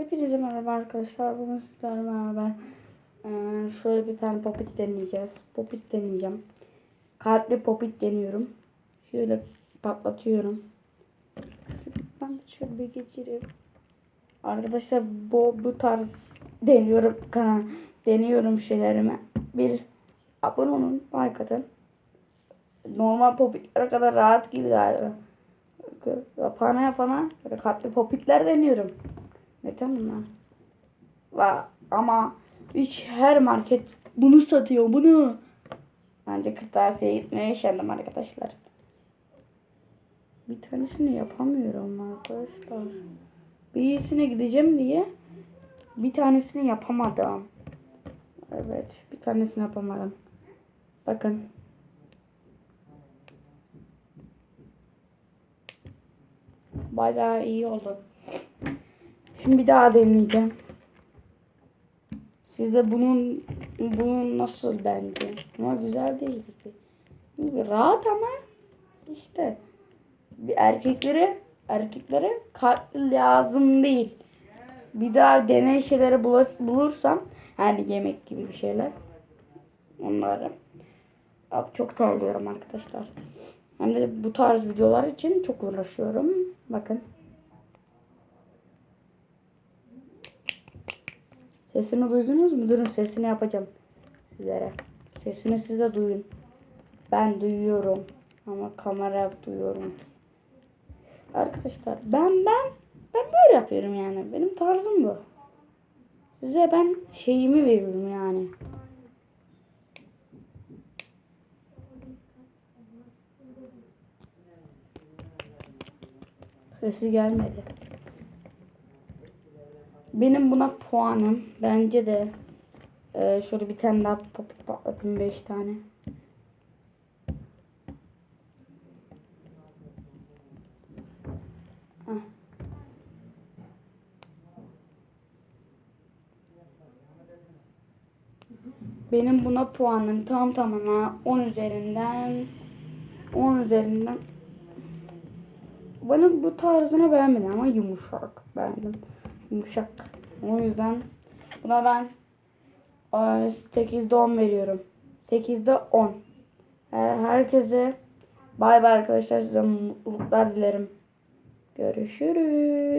Hepinize merhaba arkadaşlar. Bugün sizlerle beraber şöyle bir tane popit deneyeceğiz. Popit deneyeceğim. Kalpli popit deniyorum. Şöyle patlatıyorum. Ben şöyle bir geçireyim. Arkadaşlar bu, bu tarz deniyorum kanal deniyorum şeylerime. Bir abone olun, like atın. Normal popitlere kadar rahat gibi galiba. Yapana yapana kalpli popitler deniyorum. Neden bunlar? Va ama hiç her market bunu satıyor bunu. Bence kırtasiyeye gitmeye üşendim arkadaşlar. Bir tanesini yapamıyorum arkadaşlar. Birisine gideceğim diye bir tanesini yapamadım. Evet bir tanesini yapamadım. Bakın. Bayağı iyi oldu. Bir daha deneyeceğim. Size bunun bunun nasıl bence? Ama güzel değil. Rahat ama işte bir erkeklere erkeklere kalp lazım değil. Bir daha deney şeyleri bulursam yani yemek gibi bir şeyler onları Abi çok terliyorum arkadaşlar. Hem de bu tarz videolar için çok uğraşıyorum. Bakın. Sesini duydunuz mu? Durun sesini yapacağım sizlere. Sesini siz de duyun. Ben duyuyorum. Ama kamera duyuyorum. Arkadaşlar ben ben ben böyle yapıyorum yani. Benim tarzım bu. Size ben şeyimi veriyorum yani. Sesi gelmedi. Benim buna puanım bence de e, şöyle bir tane daha popit patlatayım 5 tane. Heh. Benim buna puanım tam tamına 10 üzerinden 10 üzerinden bana bu tarzını beğenmedim ama yumuşak beğendim. Yumuşak. O yüzden buna ben e, 8'de 10 veriyorum. 8'de 10. Her- Herkese bay bay arkadaşlar. Size mutluluklar dilerim. Görüşürüz.